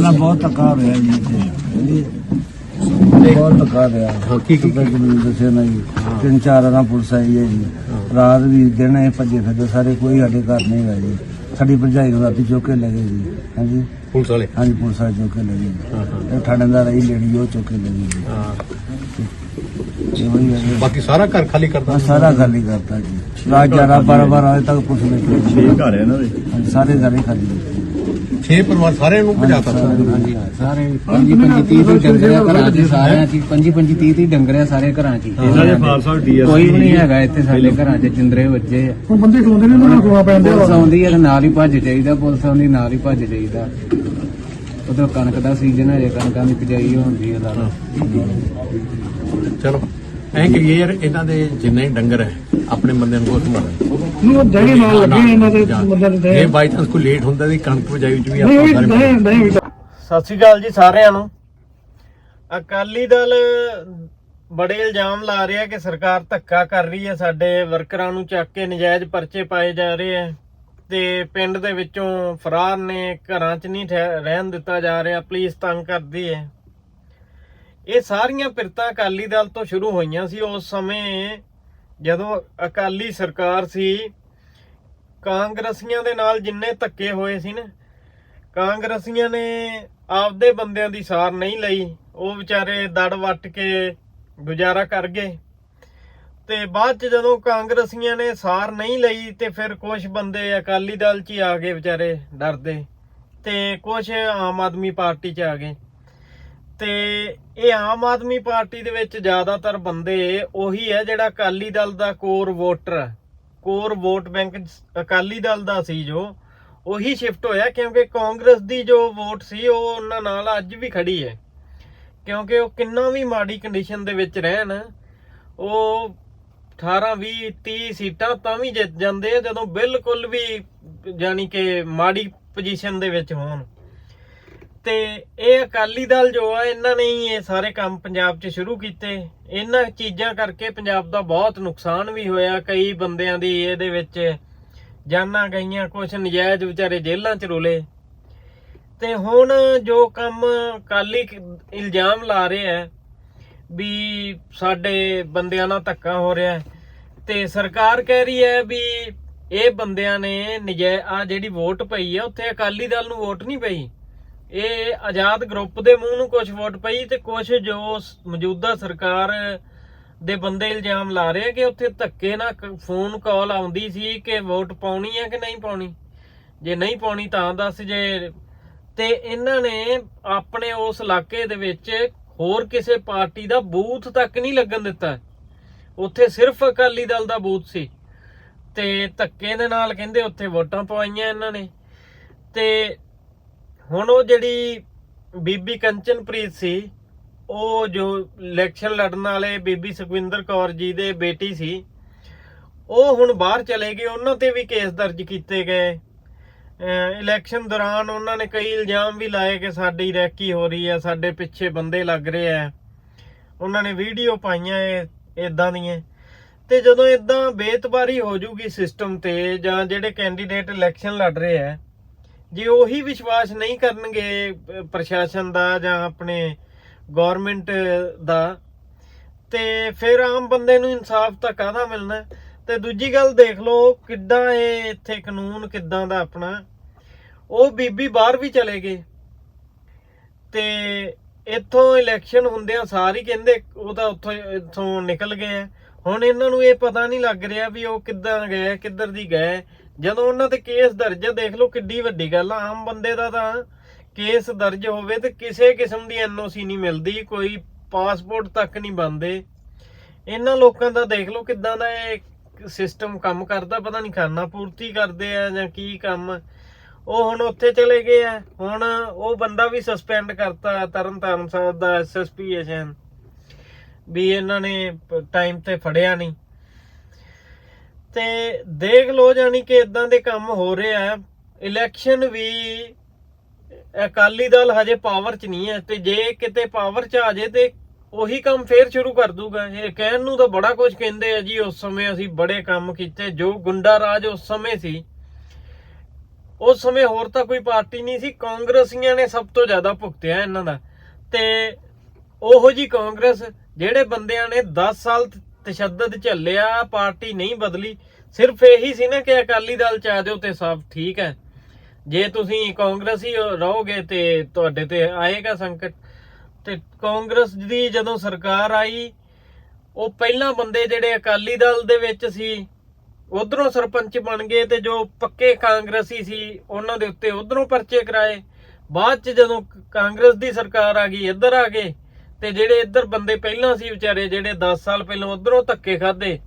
ਨਾਲ ਬਹੁਤ ਧੱਕਾ ਹੋ ਰਿਹਾ ਜੀ ਇੱਥੇ। ਬਹੁਤ ਧੱਕਾ ਰਿਹਾ ਹਾਂ, ਕੀ- ਕੀ- ਦੱਸਿਆ ਨਾ ਜੀ ਤਿੰਨ ਚਾਰ ਰਾਂ ਪੁਲਿਸ ਆਈ ਹੈ ਜੀ। ਰਾਤ ਵੀ ਦਿਨ ਇਹ ਭੱਜੇ ਫਿਰਦੇ ਸਾਰੇ ਕੋਈ ਸਾਡੇ ਘਰ ਨਹੀਂ ਹੈਗਾ ਜੀ। ਸਾਡੀ ਭਰਜਾਈ ਨੂੰ ਰਾਤੀ ਚੁੱਕ ਕੇ ਲੈ ਗਏ ਜੀ। ਹਾਂਜੀ। ਪੁਲਿਸ ਵਾਲੇ? ਹਾਂਜੀ ਪੁਲਿਸ ਵਾਲੇ ਚੁੱਕ ਕੇ ਲੈ ਗਏ ਜੀ। ਹਾਂ ਹਾਂ। ਇਹ ਥਾਣੇਦਾਰ ਆਈ ਲੇਡੀ ਉਹ ਚੁੱਕ ਕੇ ਲੈ ਗਈ ਜੀ। ਹਾਂ। ਇਹ ਉਹੀ ਹੈ ਜੀ। ਬਾਕੀ ਸਾਰਾ ਘਰ ਖਾਲੀ ਕਰਤਾ ਸਾਰਾ ਖਾਲੀ ਕਰਤਾ ਜੀ। ਰਾਤ ਜਾਰਾ ਬਾਰਾਂ ਬਾਰਾਂ ਵਜੇ ਤੱਕ ਪੁਲਿਸ ਨੇ ਛੇ ਘਰ ਹੈ ਇਹਨਾਂ ਦੇ। ਹਾਂਜੀ, ਸਾਰੇ ਘਰੇ ਖਾਲੀ। ਕੀਤੇ। 6 ਪਰਿਵਾਰ ਸਾਰਿਆਂ ਨੂੰ ਭਜਾਤਾ ਹਾਂਜੀ, ਸਾਰੇ 25 25 30 ਦੀ ਡੰਗਰਿਆ ਘਰਾਂ 'ਚ ਸਾਰਿਆਂ 'ਚ 25 25 30 ਦੀ ਡੰਗਰਿਆ ਸਾਰੇ ਘਰਾਂ 'ਚ। ਇਹਨਾਂ ਦੇ ਫਾਰਸਾ ਡੀਐਸਪੀ ਕੋਈ ਵੀ ਨਹੀਂ ਹੈਗਾ। ਇੱਥੇ ਸਾਡੇ ਘਰਾਂ 'ਚ ਜਿੰਦਰੇ ਵੱਜੇ ਆ। ਹੁਣ ਬੰਦੇ ਖਲੋਂਦੇ ਨੇ ਉਹਨਾਂ ਨੂੰ ਖਵਾ ਪੈਂਦੇ ਪੁਲਿਸ ਆਉਂਦੀ ਹੈ ਤੇ ਨਾਲ ਹੀ ਭੱਜ ਜਾਈਦਾ ਪੁਲਿਸ ਆਉਂਦੀ ਨਾਲ ਹੀ ਭੱਜ ਜਾਈਦਾ। ਉਦੋਂ ਕਣਕ ਦਾ ਸੀਜ਼ਨ ਹੈ ਜੇ ਕਣਕਾਂ ਦੀ ਬਿਜਾਈ ਹੁੰਦੀ ਹੈ ਲਾ ਚਲੋ। ਐਂ ਕਿ ਯਾਰ ਇਹਨਾਂ ਦੇ ਜਿੰਨੇ ਡੰਗਰ ਹੈ ਆਪਣੇ ਬੰਦਿਆਂ ਨੂੰ ਸੰਭਾਲਣ ਨੂੰ ਦਹੀਂ ਨਾਲ ਲੱਗੇ ਇਹਨਾਂ ਦੇ ਬੰਦਿਆਂ ਦੇ ਇਹ ਬਾਈ ਚਾਂਸ ਕੋਈ ਲੇਟ ਹੁੰਦਾ ਦੀ ਕਣਕ ਵਜਾਈ ਵਿੱਚ ਵੀ ਨਹੀਂ ਆਪਾਂ ਦਹੀਂ ਵੀ ਸਤਿ ਸ਼੍ਰੀ ਅਕਾਲ ਜੀ ਸਾਰਿਆਂ ਨੂੰ। ਅਕਾਲੀ ਦਲ ਬੜੇ ਇਲਜ਼ਾਮ ਲਾ ਰਿਹਾ ਕਿ ਸਰਕਾਰ ਧੱਕਾ ਕਰ ਰਹੀ ਹੈ ਸਾਡੇ ਵਰਕਰਾਂ ਨੂੰ ਚੱਕ ਕੇ ਨਜਾਇਜ਼ ਪਰਚੇ ਪਾਏ ਜਾ ਰਹੇ ਹੈ ਤੇ ਪਿੰਡ ਦੇ ਵਿੱਚੋਂ ਫਰਾਰ ਨੇ ਘਰਾਂ 'ਚ ਨਹੀਂ ਰਹਿਣ ਦਿੱਤਾ ਜਾ ਰਿਹਾ ਪੁਲਿਸ ਤੰਗ ਕਰਦੀ ਹੈ। ਇਹ ਸਾਰੀਆਂ ਪਿਰਤਾਂ ਅਕਾਲੀ ਦਲ ਤੋਂ ਸ਼ੁਰੂ ਹੋਈਆਂ ਸੀ। ਉਸ ਸਮੇਂ ਜਦੋਂ ਅਕਾਲੀ ਸਰਕਾਰ ਸੀ, ਕਾਂਗਰਸੀਆਂ ਦੇ ਨਾਲ ਜਿੰਨੇ ਧੱਕੇ ਹੋਏ ਸੀ ਨਾ, ਕਾਂਗਰਸੀਆਂ ਨੇ ਆਪਦੇ ਬੰਦਿਆਂ ਦੀ ਸਾਰ ਨਹੀਂ ਲਈ। ਉਹ ਵਿਚਾਰੇ ਦੜ ਵੱਟ ਕੇ ਗੁਜ਼ਾਰਾ ਕਰ ਗਏ। ਤੇ ਬਾਅਦ ਚ ਜਦੋਂ ਕਾਂਗਰਸੀਆਂ ਨੇ ਸਾਰ ਨਹੀਂ ਲਈ, ਤੇ ਫਿਰ ਕੁਝ ਬੰਦੇ ਅਕਾਲੀ ਦਲ 'ਚ ਹੀ ਆ ਗਏ ਵਿਚਾਰੇ ਡਰਦੇ। ਤੇ ਕੁਝ ਆਮ ਆਦਮੀ ਪਾਰਟੀ 'ਚ ਆ ਗਏ। ਤੇ ਇਹ ਆਮ ਆਦਮੀ ਪਾਰਟੀ ਦੇ ਵਿੱਚ ਜ਼ਿਆਦਾਤਰ ਬੰਦੇ ਉਹੀ ਹੈ ਜਿਹੜਾ ਅਕਾਲੀ ਦਲ ਦਾ core voter core vote bank Akali Dal ਦਾ ਸੀ ਜੋ। ਉਹੀ ਸ਼ਿਫਟ ਹੋਇਆ ਕਿਉਂਕਿ ਕਾਂਗਰਸ ਦੀ ਜੋ ਵੋਟ ਸੀ ਉਹ ਉਹਨਾਂ ਨਾਲ ਅੱਜ ਵੀ ਖੜੀ ਹੈ। ਕਿਉਂਕਿ ਉਹ ਕਿੰਨਾ ਵੀ ਮਾੜੀ ਕੰਡੀਸ਼ਨ ਦੇ ਵਿੱਚ ਰਹਿਣ, ਉਹ 18 20 30 ਸੀਟਾਂ ਤਾਂ ਵੀ ਜਿੱਤ ਜਾਂਦੇ ਆ ਜਦੋਂ ਬਿਲਕੁਲ ਵੀ ਯਾਨੀ ਕਿ ਮਾੜੀ ਪੋਜੀਸ਼ਨ ਦੇ ਵਿੱਚ ਹੋਣ। ਤੇ ਇਹ ਅਕਾਲੀ ਦਲ ਜੋ ਆ, ਇਹਨਾਂ ਨੇ ਹੀ ਇਹ ਸਾਰੇ ਕੰਮ ਪੰਜਾਬ 'ਚ ਸ਼ੁਰੂ ਕੀਤੇ। ਇਹਨਾਂ ਚੀਜ਼ਾਂ ਕਰਕੇ ਪੰਜਾਬ ਦਾ ਬਹੁਤ ਨੁਕਸਾਨ ਵੀ ਹੋਇਆ। ਕਈ ਬੰਦਿਆਂ ਦੀ ਇਹਦੇ ਵਿੱਚ ਜਾਨਾਂ ਗਈਆਂ ਕੁਝ ਨਜਾਇਜ਼ ਵਿਚਾਰੇ ਜੇਲ੍ਹਾਂ 'ਚ ਰੁਲੇ। ਤੇ ਹੁਣ ਜੋ ਕੰਮ ਅਕਾਲੀ ਇਲਜ਼ਾਮ ਲਾ ਰਹੇ ਆ ਵੀ ਸਾਡੇ ਬੰਦਿਆਂ ਨਾਲ ਧੱਕਾ ਹੋ ਰਿਹਾ। ਹੈ ਤੇ ਸਰਕਾਰ ਕਹਿ ਰਹੀ ਹੈ ਵੀ ਇਹ ਬੰਦਿਆਂ ਨੇ ਨਜਾਇਜ਼ ਆ ਜਿਹੜੀ ਵੋਟ ਪਈ ਹੈ ਉੱਥੇ ਅਕਾਲੀ ਦਲ ਨੂੰ ਵੋਟ ਨਹੀਂ ਪਈ। ਇਹ ਆਜ਼ਾਦ ਗਰੁੱਪ ਦੇ ਮੂੰਹ ਨੂੰ ਕੁਝ ਵੋਟ ਪਈ ਤੇ ਕੁਝ ਜੋ ਮੌਜੂਦਾ ਸਰਕਾਰ ਦੇ ਬੰਦੇ ਇਲਜ਼ਾਮ ਲਾ ਰਹੇ ਆ ਕਿ ਉੱਥੇ ਧੱਕੇ ਨਾਲ ਫੋਨ ਕਾਲ ਆਉਂਦੀ ਸੀ ਕਿ ਵੋਟ ਪਾਉਣੀ ਹੈ ਕਿ ਨਹੀਂ ਪਾਉਣੀ। ਜੇ ਨਹੀਂ ਪਾਉਣੀ ਤਾਂ ਦੱਸ ਜੇ। ਤੇ ਇਹਨਾਂ ਨੇ ਆਪਣੇ ਉਸ ਇਲਾਕੇ ਦੇ ਵਿੱਚ ਹੋਰ ਕਿਸੇ ਪਾਰਟੀ ਦਾ ਬੂਥ ਤੱਕ ਨਹੀਂ ਲੱਗਣ ਦਿੱਤਾ। ਉੱਥੇ ਸਿਰਫ ਅਕਾਲੀ ਦਲ ਦਾ ਬੂਥ ਸੀ। ਤੇ ਧੱਕੇ ਦੇ ਨਾਲ ਕਹਿੰਦੇ ਉੱਥੇ ਵੋਟਾਂ ਪਵਾਈਆਂ ਇਹਨਾਂ ਨੇ। ਤੇ ਹੁਣ ਉਹ ਜਿਹੜੀ ਬੀਬੀ ਕੰਚਨਪ੍ਰੀਤ ਸੀ, ਉਹ ਜੋ ਇਲੈਕਸ਼ਨ ਲੜਨ ਵਾਲੇ ਬੀਬੀ ਸੁਖਵਿੰਦਰ ਕੌਰ ਜੀ ਦੇ ਬੇਟੀ ਸੀ, ਉਹ ਹੁਣ ਬਾਹਰ ਚਲੇ ਗਏ, ਉਹਨਾਂ ਤੇ ਵੀ ਕੇਸ ਦਰਜ ਕੀਤੇ ਗਏ। ਇਲੈਕਸ਼ਨ ਦੌਰਾਨ ਉਹਨਾਂ ਨੇ ਕਈ ਇਲਜ਼ਾਮ ਵੀ ਲਾਏ ਕਿ ਸਾਡੀ ਰੈਕੀ ਹੋ ਰਹੀ ਹੈ, ਸਾਡੇ ਪਿੱਛੇ ਬੰਦੇ ਲੱਗ ਰਹੇ ਆ ਉਹਨਾਂ ਨੇ ਵੀਡੀਓ ਪਾਈਆਂ ਇਦਾਂ ਦੀਆਂ। ਤੇ ਜਦੋਂ ਇਦਾਂ ਬੇਤਬਾਰੀ ਹੋ ਜੂਗੀ ਸਿਸਟਮ ਤੇ ਜਾਂ ਜਿਹੜੇ ਕੈਂਡੀਡੇਟ ਇਲੈਕਸ਼ਨ ਲੜ ਰਹੇ ਆ ਜੇ ਉਹੀ ਵਿਸ਼ਵਾਸ ਨਹੀਂ ਕਰਨਗੇ ਪ੍ਰਸ਼ਾਸਨ ਦਾ ਜਾਂ ਆਪਣੇ ਗਵਰਨਮੈਂਟ ਦਾ, ਤੇ ਫਿਰ ਆਮ ਬੰਦੇ ਨੂੰ ਇਨਸਾਫ ਤਾਂ ਕਾਹਦਾ ਮਿਲਣਾ? ਤੇ ਦੂਜੀ ਗੱਲ ਦੇਖ ਲਓ, ਕਿੱਦਾਂ ਇਹ ਇੱਥੇ ਕਾਨੂੰਨ ਕਿੱਦਾਂ ਦਾ ਆਪਣਾ? ਉਹ ਬੀਬੀ ਬਾਹਰ ਵੀ ਚਲੇ ਗਏ। ਤੇ ਇੱਥੋਂ ਇਲੈਕਸ਼ਨ ਹੁੰਦਿਆਂ ਸਾਰੀ ਕਹਿੰਦੇ ਉਹ ਤਾਂ ਉੱਥੋਂ, ਇੱਥੋਂ ਨਿਕਲ ਗਏ ਆ। ਹੁਣ ਇਹਨਾਂ ਨੂੰ ਇਹ ਪਤਾ ਨਹੀਂ ਲੱਗ ਰਿਹਾ ਵੀ ਉਹ ਕਿੱਦਾਂ ਗਏ, ਕਿੱਧਰ ਦੀ ਗਏ। ਜਦੋਂ ਉਹਨਾਂ ਤੇ ਕੇਸ ਦਰਜ ਆ, ਦੇਖ ਲਓ ਕਿੱਡੀ ਵੱਡੀ ਗੱਲ ਆ ਆਮ ਬੰਦੇ ਦਾ ਤਾਂ ਕੇਸ ਦਰਜ ਹੋਵੇ ਤੇ ਕਿਸੇ ਕਿਸਮ ਦੀ ਐਨਓਸੀ ਨਹੀਂ ਮਿਲਦੀ ਕੋਈ ਪਾਸਪੋਰਟ ਤੱਕ ਨਹੀਂ ਬੰਦੇ ਇਹਨਾਂ ਲੋਕਾਂ ਦਾ ਦੇਖ ਲਓ ਕਿੱਦਾਂ ਦਾ ਇਹ ਸਿਸਟਮ ਕੰਮ ਕਰਦਾ ਪਤਾ ਨਹੀਂ ਖਾਨਾ ਪੂਰਤੀ ਕਰਦੇ ਆ ਜਾਂ ਕੀ ਕੰਮ। ਉਹ ਹੁਣ ਉੱਥੇ ਚਲੇ ਗਏ ਆ ਹੁਣ ਉਹ ਬੰਦਾ ਵੀ ਸਸਪੈਂਡ ਕਰਤਾ ਤਰਨ ਤਾਰਨ ਸਾਹਿਬ ਦਾ ਐਸਐਸਪੀ ਐਜਨ ਵੀ ਇਹਨਾਂ ਨੇ ਟਾਈਮ ਤੇ ਫੜਿਆ ਨਹੀਂ। ਤੇ ਦੇਖ ਲਓ ਜਾਨੀ ਕਿ ਇਦਾਂ ਦੇ ਕੰਮ ਹੋ ਰਹੇ ਆ। ਇਲੈਕਸ਼ਨ ਵੀ ਅਕਾਲੀ ਦਲ ਹਜੇ ਪਾਵਰ 'ਚ ਨਹੀਂ ਹੈ ਤੇ ਜੇ ਕਿਤੇ ਪਾਵਰ 'ਚ ਆ ਜੇ ਤੇ ਉਹੀ ਕੰਮ ਫੇਰ ਸ਼ੁਰੂ ਕਰ ਦੂਗਾ। ਇਹ ਕਹਿਣ ਨੂੰ ਤਾਂ ਬੜਾ ਕੁਝ ਕਹਿੰਦੇ ਆ ਜੀ, ਉਸ ਸਮੇਂ ਅਸੀਂ ਬੜੇ ਕੰਮ ਕੀਤੇ। ਜੋ ਗੁੰਡਾ ਰਾਜ ਉਸ ਸਮੇਂ ਸੀ, ਉਸ ਸਮੇਂ ਹੋਰ ਤਾਂ ਕੋਈ ਪਾਰਟੀ ਨਹੀਂ ਸੀ। ਕਾਂਗਰਸੀਆਂ ਨੇ ਸਭ ਤੋਂ ਜ਼ਿਆਦਾ ਭੁਗਤਿਆ ਇਹਨਾਂ ਦਾ। ਤੇ ਉਹੋ ਜੀ ਕਾਂਗਰਸ, ਜਿਹੜੇ ਬੰਦਿਆਂ ਨੇ 10 ਸਾਲ ਤਸ਼ੱਦਦ ਝੱਲਿਆ, ਪਾਰਟੀ ਨਹੀਂ ਬਦਲੀ। ਸਿਰਫ ਇਹੀ ਸੀ ਨਾ ਕਿ ਅਕਾਲੀ ਦਲ ਚ ਆ ਜਾਓ ਤੇ ਸਭ ਠੀਕ ਹੈ। ਜੇ ਤੁਸੀਂ ਕਾਂਗਰਸੀ ਰਹੋਗੇ ਤੇ ਤੁਹਾਡੇ ਤੇ ਆਏਗਾ ਸੰਕਟ। ਤੇ ਕਾਂਗਰਸ ਦੀ ਜਦੋਂ ਸਰਕਾਰ ਆਈ, ਉਹ ਪਹਿਲਾਂ ਬੰਦੇ ਜਿਹੜੇ ਅਕਾਲੀ ਦਲ ਦੇ ਵਿੱਚ ਸੀ, ਉਧਰੋਂ ਸਰਪੰਚ ਬਣ ਗਏ ਤੇ ਜੋ ਪੱਕੇ ਕਾਂਗਰਸੀ ਸੀ, ਉਹਨਾਂ ਦੇ ਉੱਤੇ ਉਧਰੋਂ ਪਰਚੇ ਕਰਾਏ। ਬਾਅਦ ਚ ਜਦੋਂ ਕਾਂਗਰਸ ਦੀ ਸਰਕਾਰ ਆ ਗਈ, ਇੱਧਰ ਆ ਗਏ ਤੇ ਜਿਹੜੇ ਇੱਧਰ ਬੰਦੇ ਪਹਿਲਾਂ ਸੀ ਵਿਚਾਰੇ, ਜਿਹੜੇ 10 ਸਾਲ ਪਹਿਲਾਂ ਉਧਰੋਂ ਧੱਕੇ ਖਾਦੇ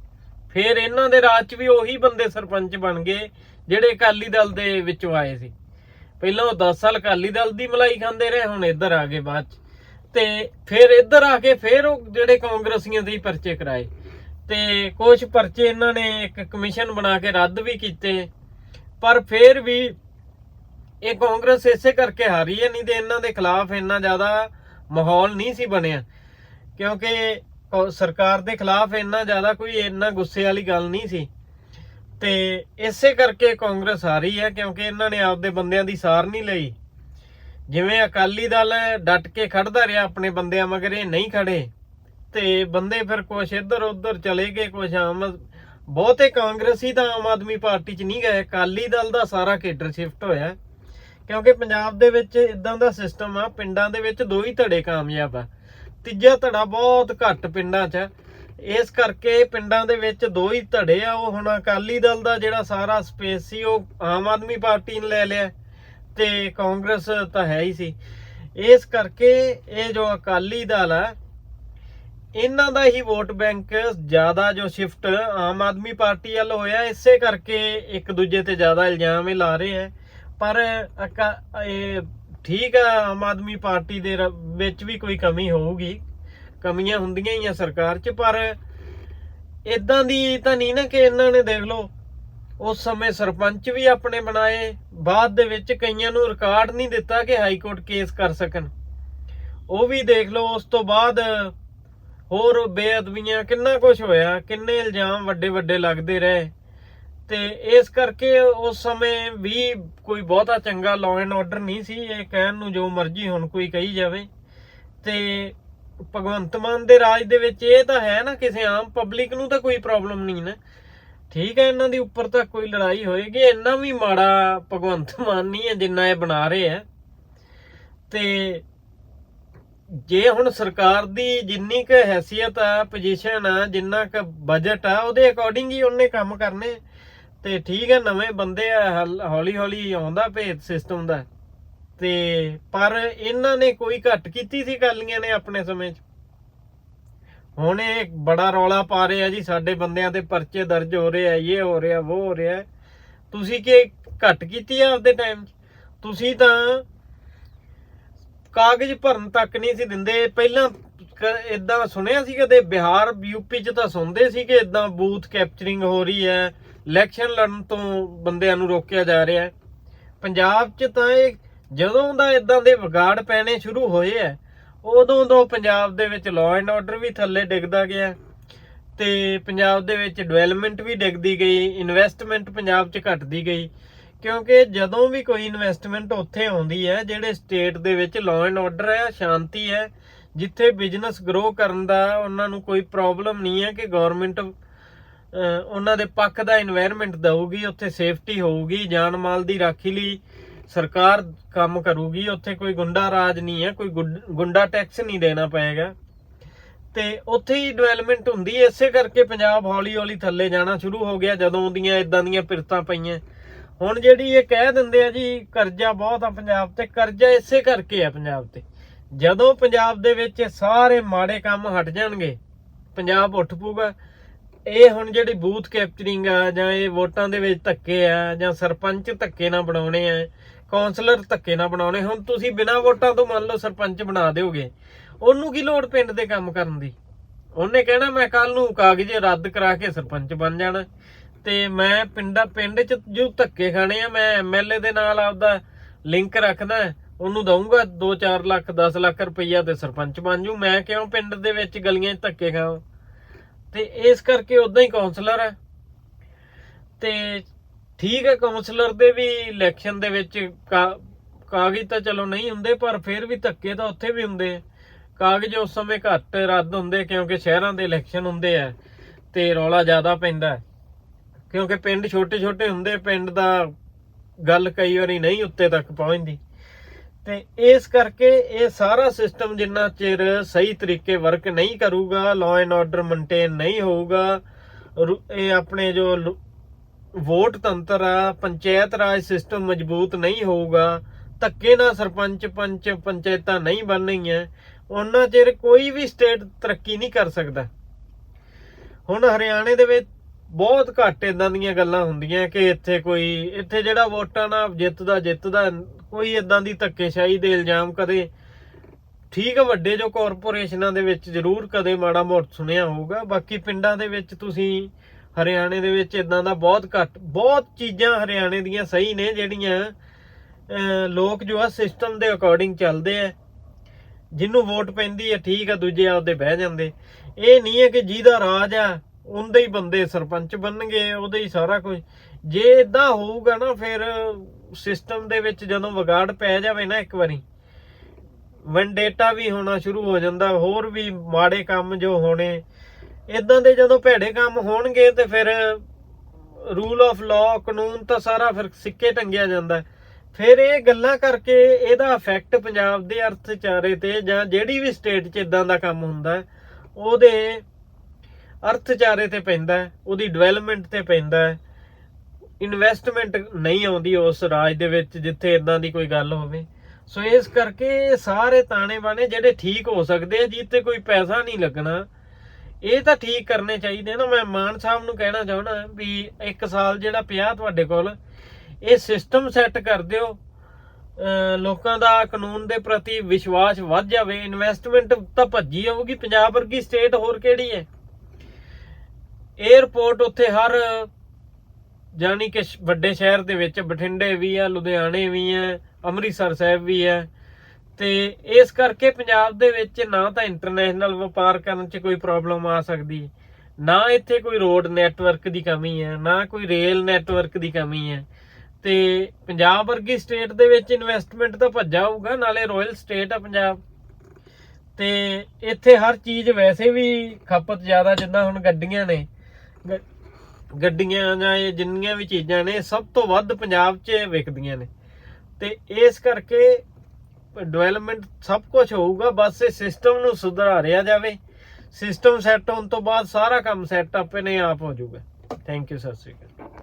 ਫਿਰ ਇਹਨਾਂ ਦੇ ਰਾਜ ਚ ਵੀ ਉਹੀ ਬੰਦੇ ਸਰਪੰਚ ਬਣ ਗਏ, ਜਿਹੜੇ ਅਕਾਲੀ ਦਲ ਦੇ ਵਿੱਚੋਂ ਆਏ ਸੀ। ਪਹਿਲਾਂ ਉਹ 10 ਸਾਲ ਅਕਾਲੀ ਦਲ ਦੀ ਮਲਾਈ ਖਾਂਦੇ ਰਹੇ, ਹੁਣ ਇੱਧਰ ਆ ਗਏ ਬਾਅਦ ਚ। ਤੇ ਫਿਰ ਇੱਧਰ ਆ ਕੇ ਫਿਰ ਉਹ ਜਿਹੜੇ ਕਾਂਗਰਸੀਆਂ ਦੇ ਪਰਚੇ ਕਰਾਏ। ਤੇ ਕੁਝ ਪਰਚੇ ਇਹਨਾਂ ਨੇ ਇੱਕ ਕਮਿਸ਼ਨ ਬਣਾ ਕੇ ਰੱਦ ਵੀ ਕੀਤੇ, ਪਰ ਫਿਰ ਵੀ ਇਹ ਕਾਂਗਰਸ ਇਸੇ ਕਰਕੇ ਹਾਰੀ ਹੈ, ਨਹੀਂ ਤੇ ਇਹਨਾਂ ਦੇ ਖਿਲਾਫ ਇੰਨਾ ਜ਼ਿਆਦਾ ਮਾਹੌਲ ਨਹੀਂ ਸੀ ਬਣਿਆ। ਕਿਉਂਕਿ ਸਰਕਾਰ ਦੇ ਖਿਲਾਫ ਇੰਨਾ ਜ਼ਿਆਦਾ ਕੋਈ ਇੰਨਾ ਗੁੱਸੇ ਵਾਲੀ ਗੱਲ ਨਹੀਂ ਸੀ। ਤੇ ਇਸੇ ਕਰਕੇ ਕਾਂਗਰਸ ਹਾਰੀ ਹੈ, ਕਿਉਂਕਿ ਇਹਨਾਂ ਨੇ ਆਪਦੇ ਬੰਦਿਆਂ ਦੀ ਸਾਰ ਨਹੀਂ ਲਈ। ਜਿਵੇਂ ਅਕਾਲੀ ਦਲ ਡਟ ਕੇ ਖੜਦਾ ਰਿਹਾ ਆਪਣੇ ਬੰਦਿਆਂ ਮਗਰ, ਇਹ ਨਹੀਂ ਖੜੇ ਤੇ ਬੰਦੇ ਫਿਰ ਕੁਛ ਇੱਧਰ ਉੱਧਰ ਚਲੇ ਗਏ, ਕੁਛ ਆਮ ਬਹੁਤੇ ਕਾਂਗਰਸੀ ਤਾਂ ਆਮ ਆਦਮੀ ਪਾਰਟੀ 'ਚ ਨਹੀਂ ਗਏ। ਅਕਾਲੀ ਦਲ ਦਾ ਸਾਰਾ ਕੇਡਰ ਸ਼ਿਫਟ ਹੋਇਆ। ਕਿਉਂਕਿ ਪੰਜਾਬ ਦੇ ਵਿੱਚ ਇਦਾਂ ਦਾ ਸਿਸਟਮ ਆ, ਪਿੰਡਾਂ ਦੇ ਵਿੱਚ ਦੋ ਹੀ ਧੜੇ ਕਾਮਯਾਬ ਆ। ਤੀਜਾ ਧੜਾ ਬਹੁਤ ਘੱਟ ਪਿੰਡਾਂ 'ਚ ਇਸ ਕਰਕੇ ਪਿੰਡਾਂ ਦੇ ਵਿੱਚ ਦੋ ਹੀ ਧੜੇ ਆ, ਉਹ ਹੁਣ ਅਕਾਲੀ ਦਲ ਦਾ ਜਿਹੜਾ ਸਾਰਾ ਸਪੇਸ ਸੀ, ਉਹ ਆਮ ਆਦਮੀ ਪਾਰਟੀ ਨੇ ਲੈ ਲਿਆ। ਤੇ ਕਾਂਗਰਸ ਤਾਂ ਹੈ ਹੀ ਸੀ। ਇਸ ਕਰਕੇ ਇਹ ਜੋ ਅਕਾਲੀ ਦਲ ਆ, ਇਹਨਾਂ ਦਾ ਹੀ ਵੋਟ ਬੈਂਕ ਜ਼ਿਆਦਾ ਜੋ ਸ਼ਿਫਟ ਆਮ ਆਦਮੀ ਪਾਰਟੀ ਵੱਲ ਹੋਇਆ, ਇਸੇ ਕਰਕੇ ਇੱਕ ਦੂਜੇ ਤੇ ਜ਼ਿਆਦਾ ਇਲਜ਼ਾਮ ਇਹ ਲਾ ਰਹੇ ਆ। ਪਰ ਇਹ ਠੀਕ ਆ, ਆਮ ਆਦਮੀ ਪਾਰਟੀ ਦੇ ਵਿੱਚ ਵੀ ਕੋਈ ਕਮੀ ਹੋਊਗੀ। ਕਮੀਆਂ ਹੁੰਦੀਆਂ ਹੀ ਆ ਸਰਕਾਰ 'ਚ, ਪਰ ਇਦਾਂ ਦੀ ਤਾਂ ਨਹੀਂ ਨਾ ਕਿ ਇਹਨਾਂ ਨੇ ਦੇਖ ਲਓ, ਉਸ ਸਮੇਂ ਸਰਪੰਚ ਵੀ ਆਪਣੇ ਬਣਾਏ, ਬਾਅਦ ਦੇ ਵਿੱਚ ਕਈਆਂ ਨੂੰ ਰਿਕਾਰਡ ਨਹੀਂ ਦਿੱਤਾ ਕਿ ਹਾਈ ਕੋਰਟ ਕੇਸ ਕਰ ਸਕਣ। ਉਹ ਵੀ ਦੇਖ ਲਓ, ਉਸ ਤੋਂ ਬਾਅਦ ਹੋਰ ਬੇਅਦਬੀਆਂ ਕਿੰਨਾ ਕੁਝ ਹੋਇਆ, ਕਿੰਨੇ ਇਲਜ਼ਾਮ ਵੱਡੇ ਵੱਡੇ ਲੱਗਦੇ ਰਹੇ। ਤੇ ਇਸ ਕਰਕੇ ਉਸ ਸਮੇਂ ਵੀ ਕੋਈ ਬਹੁਤਾ ਚੰਗਾ ਲਾਅ ਐਂਡ ਆਰਡਰ ਨਹੀਂ ਸੀ, ਇਹ ਕਹਿਣ ਨੂੰ ਜੋ ਮਰਜ਼ੀ ਹੁਣ ਕੋਈ ਕਹੀ ਜਾਵੇ। ਤੇ ਭਗਵੰਤ ਮਾਨ ਦੇ ਰਾਜ ਦੇ ਵਿੱਚ ਇਹ ਤਾਂ ਹੈ ਨਾ, ਕਿਸੇ ਆਮ ਪਬਲਿਕ ਨੂੰ ਤਾਂ ਕੋਈ ਪ੍ਰੋਬਲਮ ਨਹੀਂ ਨਾ। ਠੀਕ ਹੈ, ਇਹਨਾਂ ਦੀ ਉੱਪਰ ਤਾਂ ਕੋਈ ਲੜਾਈ ਹੋਏਗੀ, ਇੰਨਾ ਵੀ ਮਾੜਾ ਭਗਵੰਤ ਮਾਨ ਨਹੀਂ ਹੈ ਜਿੰਨਾ ਇਹ ਬਣਾ ਰਹੇ ਆ ਤੇ ਜੇ ਹੁਣ ਸਰਕਾਰ ਦੀ ਜਿੰਨੀ ਕੁ ਹੈਸੀਅਤ ਆ ਪੋਜੀਸ਼ਨ ਆ, ਜਿੰਨਾ ਕੁ ਬਜਟ ਆ, ਉਹਦੇ ਅਕੋਰਡਿੰਗ ਹੀ ਉਹਨੇ ਕੰਮ ਕਰਨੇ। ਤੇ ਠੀਕ ਹੈ ਨਵੇਂ ਬੰਦੇ ਆ, ਹੌਲੀ ਹੌਲੀ ਆਉਂਦਾ ਭੇਤ ਸਿਸਟਮ ਦਾ। ਤੇ ਪਰ ਇਹਨਾਂ ਨੇ ਕੋਈ ਘੱਟ ਕੀਤੀ ਸੀ ਕਾਲੀਆਂ ਨੇ ਆਪਣੇ ਸਮੇਂ 'ਚ? ਹੁਣ ਇਹ ਬੜਾ ਰੌਲਾ ਪਾ ਰਹੇ ਆ ਜੀ, ਸਾਡੇ ਬੰਦਿਆਂ ਤੇ ਪਰਚੇ ਦਰਜ ਹੋ ਰਹੇ ਆ, ਇਹ ਹੋ ਰਿਹਾ, ਉਹ ਹੋ ਰਿਹਾ। ਤੁਸੀਂ ਕੀ ਘੱਟ ਕੀਤੀ ਆ ਆਪਦੇ ਟਾਈਮ 'ਚ? ਤੁਸੀਂ ਤਾਂ ਕਾਗਜ਼ ਭਰਨ ਤੱਕ ਨਹੀਂ ਸੀ ਦਿੰਦੇ। ਪਹਿਲਾਂ ਇਦਾਂ ਸੁਣਿਆ ਸੀ ਕਦੇ ਬਿਹਾਰ ਯੂਪੀ 'ਚ ਤਾਂ ਸੁਣਦੇ ਸੀ ਕਿ ਇਦਾਂ ਬੂਥ ਕੈਪਚਰਿੰਗ ਹੋ ਰਹੀ ਹੈ। ਇਲੈਕਸ਼ਨ ਲੜਨ ਤੋਂ ਬੰਦਿਆਂ ਨੂੰ ਰੋਕਿਆ ਜਾ ਰਿਹਾ ਹੈ। ਪੰਜਾਬ 'ਚ ਤਾਂ ਇਹ ਜਦੋਂ ਦਾ ਇਦਾਂ ਦੇ ਵਿਗਾੜ ਪੈਣੇ ਸ਼ੁਰੂ ਹੋਏ ਆ ਉਦੋਂ ਤੋਂ ਪੰਜਾਬ ਦੇ ਵਿੱਚ ਲਾਅ ਐਂਡ ਆਰਡਰ ਵੀ ਥੱਲੇ ਡਿੱਗਦਾ ਗਿਆ ਤੇ ਪੰਜਾਬ ਦੇ ਵਿੱਚ ਡਿਵੈਲਪਮੈਂਟ ਵੀ ਡਿੱਗਦੀ ਗਈ ਇਨਵੈਸਟਮੈਂਟ ਪੰਜਾਬ 'ਚ ਘਟਦੀ ਗਈ। ਕਿਉਂਕਿ ਜਦੋਂ ਵੀ ਕੋਈ ਇਨਵੈਸਟਮੈਂਟ ਉੱਥੇ ਆਉਂਦੀ ਹੈ, ਜਿਹੜੇ ਸਟੇਟ ਦੇ ਵਿੱਚ ਲਾਅ ਐਂਡ ਆਰਡਰ ਹੈ, ਸ਼ਾਂਤੀ ਹੈ, ਜਿੱਥੇ ਬਿਜ਼ਨਸ ਗਰੋ ਕਰਨ ਦਾ ਉਹਨਾਂ ਨੂੰ ਕੋਈ ਪ੍ਰੋਬਲਮ ਨਹੀਂ ਹੈ ਕਿ ਗਵਰਨਮੈਂਟ ਉਹਨਾਂ ਦੇ ਪੱਖ ਦਾ এনवायरमेंट ਦਊਗੀ, ਉੱਥੇ ਸੇਫਟੀ ਹੋਊਗੀ, ਜਾਨ ਮਾਲ ਦੀ ਰਾਖੀ ਲਈ ਸਰਕਾਰ ਕੰਮ ਕਰੂਗੀ, ਉੱਥੇ ਕੋਈ ਗੁੰਡਾ ਰਾਜ ਨਹੀਂ ਹੈ, ਕੋਈ ਗੁੰਡਾ ਟੈਕਸ ਨਹੀਂ ਦੇਣਾ ਪਏਗਾ। ਤੇ ਉੱਥੇ ਹੀ ਡਿਵੈਲਪਮੈਂਟ ਹੁੰਦੀ ਹੈ, ਇਸੇ ਕਰਕੇ ਪੰਜਾਬ ਹੌਲੀ-ਹੌਲੀ ਥੱਲੇ ਜਾਣਾ ਸ਼ੁਰੂ ਹੋ ਗਿਆ, ਜਦੋਂ ਦੀਆਂ ਇਦਾਂ ਦੀਆਂ ਪਿਰਤਾਂ ਪਈਆਂ। ਹੁਣ ਜਿਹੜੀ ਇਹ ਕਹਿ ਦਿੰਦੇ ਆ ਜੀ, ਕਰਜ਼ਾ ਬਹੁਤ ਆ ਪੰਜਾਬ ਤੇ, ਕਰਜ਼ਾ ਇਸੇ ਕਰਕੇ ਆ ਪੰਜਾਬ ਤੇ। ਜਦੋਂ ਪੰਜਾਬ ਦੇ ਵਿੱਚ ਸਾਰੇ ਮਾੜੇ ਕੰਮ ਹਟ ਜਾਣਗੇ, ਪੰਜਾਬ ਉੱਠ ਪੂਗਾ ਇਹ ਹੁਣ ਜਿਹੜੀ ਬੂਥ ਕੈਪਚਰਿੰਗ ਆ, ਜਾਂ ਇਹ ਵੋਟਾਂ ਦੇ ਵਿੱਚ ਧੱਕੇ ਆ, ਜਾਂ ਸਰਪੰਚ ਧੱਕੇ ਨਾਲ ਬਣਾਉਣੇ ਆ ਕਾਉਂਸਲਰ ਧੱਕੇ ਨਾਲ ਬਣਾਉਣੇ, ਹੁਣ ਤੁਸੀਂ ਬਿਨਾਂ ਵੋਟਾਂ ਤੋਂ ਮੰਨ ਲਓ ਸਰਪੰਚ ਬਣਾ ਦਿਓਗੇ, ਉਹਨੂੰ ਕੀ ਲੋੜ ਪਿੰਡ ਦੇ ਕੰਮ ਕਰਨ ਦੀ? ਉਹਨੇ ਕਹਿਣਾ, ਮੈਂ ਕੱਲ ਨੂੰ ਕਾਗਜ਼ ਰੱਦ ਕਰਾ ਕੇ ਸਰਪੰਚ ਬਣ ਜਾਣਾ। ਤੇ ਮੈਂ ਪਿੰਡਾ, ਪਿੰਡ ਚ ਜੋ ਧੱਕੇ ਖਾਣੇ ਆ, ਮੈਂ ਐਮਐਲਏ ਦੇ ਨਾਲ ਆਪਦਾ ਲਿੰਕ ਰੱਖਦਾ, ਉਹਨੂੰ ਦਊਂਗਾ 2-4 ਲੱਖ 10 ਲੱਖ ਰੁਪਈਆ ਤੇ ਸਰਪੰਚ ਬਣ ਜੂ। ਮੈਂ ਕਿਉਂ ਪਿੰਡ ਦੇ ਵਿੱਚ ਗਲੀਆਂ 'ਚ ਧੱਕੇ ਖਾਵਾਂ? ਤੇ ਇਸ ਕਰਕੇ ਉਦਾਂ ਹੀ ਕਾਉਂਸਲਰ ਹੈ। ਤੇ ਠੀਕ ਹੈ ਕਾਉਂਸਲਰ ਦੇ ਵੀ ਇਲੈਕਸ਼ਨ ਦੇ ਵਿੱਚ ਕਾ- ਕਾਗਜ਼ ਤਾਂ ਚਲੋ ਨਹੀਂ ਹੁੰਦੇ, ਪਰ ਫਿਰ ਵੀ ਧੱਕੇ ਤਾਂ ਉੱਥੇ ਵੀ ਹੁੰਦੇ ਆ। ਕਾਗਜ਼ ਉਸ ਸਮੇਂ ਘੱਟ ਰੱਦ ਹੁੰਦੇ, ਕਿਉਂਕਿ ਸ਼ਹਿਰਾਂ ਦੇ ਇਲੈਕਸ਼ਨ ਹੁੰਦੇ ਆ ਤੇ ਰੌਲਾ ਜ਼ਿਆਦਾ ਪੈਂਦਾ ਕਿਉਂਕਿ ਪਿੰਡ ਛੋਟੇ ਛੋਟੇ ਹੁੰਦੇ, ਪਿੰਡ ਦਾ ਗੱਲ ਕਈ ਵਾਰੀ ਨਹੀਂ ਉੱਤੇ ਤੱਕ ਪਹੁੰਚਦੀ। ਤੇ ਇਸ ਕਰਕੇ ਇਹ ਸਾਰਾ ਸਿਸਟਮ ਜਿੰਨਾ ਚਿਰ ਸਹੀ ਤਰੀਕੇ ਵਰਕ ਨਹੀਂ ਕਰੂਗਾ ਲਾਅ ਐਂਡ ਆਰਡਰ ਮੇਨਟੇਨ ਨਹੀਂ ਹੋਊਗਾ ਇਹ ਆਪਣੇ ਜੋ ਵੋਟ ਤੰਤਰ ਆ, ਪੰਚਾਇਤ ਰਾਜ ਸਿਸਟਮ ਮਜ਼ਬੂਤ ਨਹੀਂ ਹੋਊਗਾ, ਧੱਕੇ ਨਾਲ ਸਰਪੰਚ ਪੰਚ ਪੰਚਾਇਤਾਂ ਨਹੀਂ ਬਣਨਗੀਆਂ ਉਹਨਾਂ ਚਿਰ ਕੋਈ ਵੀ ਸਟੇਟ ਤਰੱਕੀ ਨਹੀਂ ਕਰ ਸਕਦਾ। ਹੁਣ ਹਰਿਆਣੇ ਦੇ ਵਿੱਚ ਬਹੁਤ ਘੱਟ ਇਦਾਂ ਦੀਆਂ ਗੱਲਾਂ ਹੁੰਦੀਆਂ ਕਿ ਇੱਥੇ ਕੋਈ, ਇੱਥੇ ਜਿਹੜਾ ਵੋਟਾਂ ਨਾਲ ਜਿੱਤਦਾ ਜਿੱਤਦਾ, ਕੋਈ ਇਦਾਂ ਦੀ ਧੱਕੇਸ਼ਾਹੀ ਦੇ ਇਲਜ਼ਾਮ ਕਦੇ ਠੀਕ ਆ ਵੱਡੇ ਜੋ ਕਾਰਪੋਰੇਸ਼ਨਾਂ ਦੇ ਵਿੱਚ ਜ਼ਰੂਰ ਕਦੇ ਮਾੜਾ ਮੋਟ ਸੁਣਿਆ ਹੋਊਗਾ। ਬਾਕੀ ਪਿੰਡਾਂ ਦੇ ਵਿੱਚ ਤੁਸੀਂ ਹਰਿਆਣੇ ਦੇ ਵਿੱਚ ਇਦਾਂ ਦਾ ਬਹੁਤ ਘੱਟ, ਬਹੁਤ ਚੀਜ਼ਾਂ ਹਰਿਆਣੇ ਦੀਆਂ ਸਹੀ ਨੇ ਜਿਹੜੀਆਂ ਲੋਕ ਜੋ ਆ ਸਿਸਟਮ ਦੇ ਅਕੋਰਡਿੰਗ ਚੱਲਦੇ ਆ। ਜਿਹਨੂੰ ਵੋਟ ਪੈਂਦੀ ਹੈ ਠੀਕ ਆ, ਦੂਜੇ ਆਪਦੇ ਬਹਿ ਜਾਂਦੇ। ਇਹ ਨਹੀਂ ਹੈ ਕਿ ਜਿਹਦਾ ਰਾਜ ਆ ਉਹਦੇ ਹੀ ਬੰਦੇ ਸਰਪੰਚ ਬਣਨਗੇ, ਉਹਦੇ ਹੀ ਸਾਰਾ ਕੁਝ। ਜੇ ਇਦਾਂ ਹੋਊਗਾ ਨਾ, ਫਿਰ ਸਿਸਟਮ ਦੇ ਵਿੱਚ ਜਦੋਂ ਵਿਗਾੜ ਪੈ ਜਾਵੇ ਨਾ ਇੱਕ ਵਾਰੀ, ਵੈਂਡੇਟਾ ਵੀ ਹੋਣਾ ਸ਼ੁਰੂ ਹੋ ਜਾਂਦਾ, ਹੋਰ ਵੀ ਮਾੜੇ ਕੰਮ ਜੋ ਹੋਣੇ। ਇਦਾਂ ਦੇ ਜਦੋਂ ਭੈੜੇ ਕੰਮ ਹੋਣਗੇ ਤੇ ਫਿਰ ਰੂਲ ਆਫ ਲਾਅ ਕਾਨੂੰਨ ਤਾਂ ਸਾਰਾ ਫਿਰ ਸਿੱਕੇ ਟੰਗਿਆ ਜਾਂਦਾ। ਫਿਰ ਇਹ ਗੱਲਾਂ ਕਰਕੇ ਇਹਦਾ ਇਫੈਕਟ ਪੰਜਾਬ ਦੇ ਅਰਥਚਾਰੇ ਤੇ ਜਾਂ ਜਿਹੜੀ ਵੀ ਸਟੇਟ 'ਚ ਇਦਾਂ ਦਾ ਕੰਮ ਹੁੰਦਾ, ਉਹਦੇ ਅਰਥਚਾਰੇ ਤੇ ਪੈਂਦਾ ਹੈ, ਉਹਦੀ ਡਿਵੈਲਪਮੈਂਟ ਤੇ ਪੈਂਦਾ ਹੈ। ਇਨਵੈਸਟਮੈਂਟ ਨਹੀਂ ਆਉਂਦੀ ਉਸ ਰਾਜ ਦੇ ਵਿੱਚ ਜਿੱਥੇ ਇਦਾਂ ਦੀ ਕੋਈ ਗੱਲ ਹੋਵੇ। ਸੋ ਇਸ ਕਰਕੇ ਸਾਰੇ ਤਾਣੇ ਬਾਣੇ ਜਿਹੜੇ ਠੀਕ ਹੋ ਸਕਦੇ ਆ ਜਿੱਤੇ ਕੋਈ ਪੈਸਾ ਨਹੀਂ ਲੱਗਣਾ ਇਹ ਤਾਂ ਠੀਕ ਕਰਨੇ ਚਾਹੀਦੇ ਨਾ। ਮੈਂ ਮਾਨ ਸਾਹਿਬ ਨੂੰ ਕਹਿਣਾ ਚਾਹਣਾ ਵੀ ਇੱਕ ਸਾਲ ਜਿਹੜਾ ਪਿਆ ਤੁਹਾਡੇ ਕੋਲ ਇਹ ਸਿਸਟਮ ਸੈੱਟ ਕਰ ਦਿਓ। ਲੋਕਾਂ ਦਾ ਕਾਨੂੰਨ ਦੇ ਪ੍ਰਤੀ ਵਿਸ਼ਵਾਸ ਵੱਧ ਜਾਵੇ। ਇਨਵੈਸਟਮੈਂਟ ਤਾਂ ਭੱਜੀ ਆਊਗੀ। ਪੰਜਾਬ ਵਰਗੀ ਸਟੇਟ ਹੋਰ ਕਿਹੜੀ ਹੈ? 에ਅਰਪੋਰਟ ਉੱਥੇ ਹਰ ਜਾਨੀ ਕਿ ਵੱਡੇ ਸ਼ਹਿਰ ਦੇ ਵਿੱਚ ਬਠਿੰਡੇ ਵੀ ਆ, ਲੁਧਿਆਣੇ ਵੀ ਆ, ਅੰਮ੍ਰਿਤਸਰ ਸਾਹਿਬ ਵੀ ਆ। ਤੇ ਇਸ ਕਰਕੇ ਪੰਜਾਬ ਦੇ ਵਿੱਚ ਨਾ ਤਾਂ ਇੰਟਰਨੈਸ਼ਨਲ ਵਪਾਰ ਕਰਨ 'ਚ ਕੋਈ ਪ੍ਰੋਬਲਮ ਆ ਸਕਦੀ, ਨਾ ਇੱਥੇ ਕੋਈ ਰੋਡ ਨੈਟਵਰਕ ਦੀ ਕਮੀ ਹੈ ਨਾ ਕੋਈ ਰੇਲ ਨੈਟਵਰਕ ਦੀ ਕਮੀ ਹੈ ਤੇ ਪੰਜਾਬ ਵਰਗੀ ਸਟੇਟ ਦੇ ਵਿੱਚ ਇਨਵੈਸਟਮੈਂਟ ਤਾਂ ਭੱਜਾ ਹੋਊਗਾ, ਨਾਲੇ ਰਾਇਲ ਸਟੇਟ ਆ ਪੰਜਾਬ। ਤੇ ਇੱਥੇ ਹਰ ਚੀਜ਼ ਵੈਸੇ ਵੀ ਖਪਤ ਜ਼ਿਆਦਾ ਜਿੱਦਾਂ ਹੁਣ ਗੱਡੀਆਂ ਨੇ। ਗੱਡੀਆਂ ਜਾਂ ਇਹ ਜਿੰਨੀਆਂ ਵੀ ਚੀਜ਼ਾਂ ਨੇ, ਸਭ ਤੋਂ ਵੱਧ ਪੰਜਾਬ 'ਚ ਵਿਕਦੀਆਂ ਨੇ। ਤੇ ਇਸ ਕਰਕੇ ਡਿਵੈਲਪਮੈਂਟ ਸਭ ਕੁਝ ਹੋਊਗਾ, ਬਸ ਇਹ ਸਿਸਟਮ ਨੂੰ ਸੁਧਾਰਿਆ ਜਾਵੇ। ਸਿਸਟਮ ਸੈੱਟ ਹੋਣ ਤੋਂ ਬਾਅਦ ਸਾਰਾ ਕੰਮ ਸੈੱਟ ਆਪੇ ਨੇ ਆਪ ਹੋ ਜਾਊਗਾ। ਥੈਂਕ ਯੂ ਸਤਿ ਸ਼੍ਰੀ ਅਕਾਲ।